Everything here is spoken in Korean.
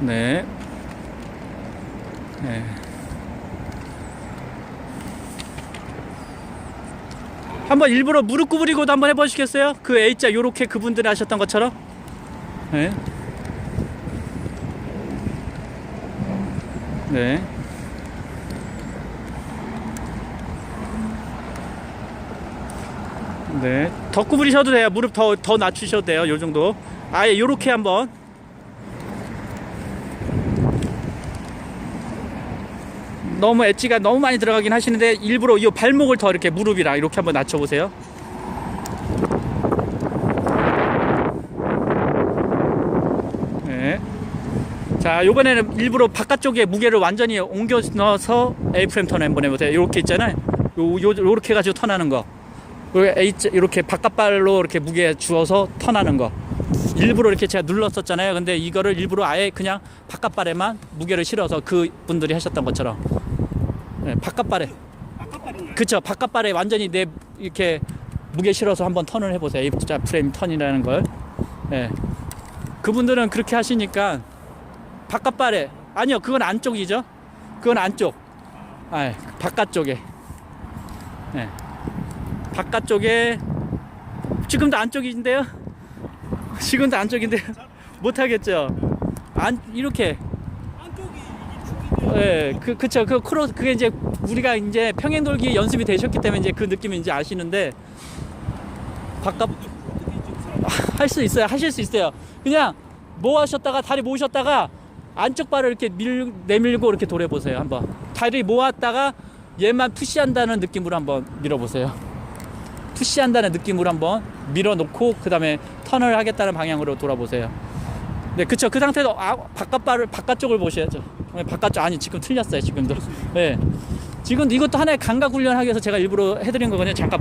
네. 네. 한번 일부러 무릎 구부리고도 한번 해보시겠어요? 그 A자 요렇게 그분들이 하셨던 것처럼. 네. 네. 네. 더 구부리셔도 돼요. 무릎 더, 더 낮추셔도 돼요. 요 정도. 아예 요렇게 한번. 너무 엣지가 너무 많이 들어가긴 하시는데 일부러 이 발목을 더 이렇게 무릎이랑 이렇게 한번 낮춰보세요. 네. 자, 요번에는 일부러 바깥쪽에 무게를 완전히 옮겨 넣어서 A프레임 턴 한번 해보세요. 요렇게 있잖아요. 요, 요, 요렇게 해가지고 턴하는 거. 이렇게 바깥발로 이렇게 무게 주어서 턴하는 거. 일부러 이렇게 제가 눌렀었잖아요. 근데 이거를 일부러 아예 그냥 바깥발에만 무게를 실어서 그 분들이 하셨던 것처럼. 네, 바깥발에. 그쵸. 바깥발에 완전히 내 이렇게 무게 실어서 한번 턴을 해보세요. A자 프레임 턴이라는 걸. 예. 그분들은 그렇게 하시니까 바깥발에 아니요 그건 안쪽이죠 그건 안쪽 아 바깥쪽에 네. 바깥쪽에 지금도 안쪽인데요 지금도 안쪽인데요 못하겠죠 안 이렇게 예, 그, 그쵸. 그 크로스, 그게 이제 우리가 이제 평행 돌기 연습이 되셨기 때문에 이제 그 느낌을 이제 아시는데, 바깥, 할 수 있어요. 하실 수 있어요. 그냥 모아셨다가 다리 모으셨다가 안쪽 발을 이렇게 밀, 내밀고 이렇게 돌려보세요. 한번. 다리 모았다가 얘만 푸시한다는 느낌으로 한번 밀어보세요. 푸시한다는 느낌으로 한번 밀어놓고 그 다음에 턴을 하겠다는 방향으로 돌아보세요. 네, 그쵸. 그 상태에서 아, 바깥발을 바깥쪽을 보셔야죠. 네, 바깥쪽 아니 지금 틀렸어요. 지금도. 네. 지금 이것도 하나의 감각 훈련하기 위해서 제가 일부러 해드린 거거든요. 잠깐.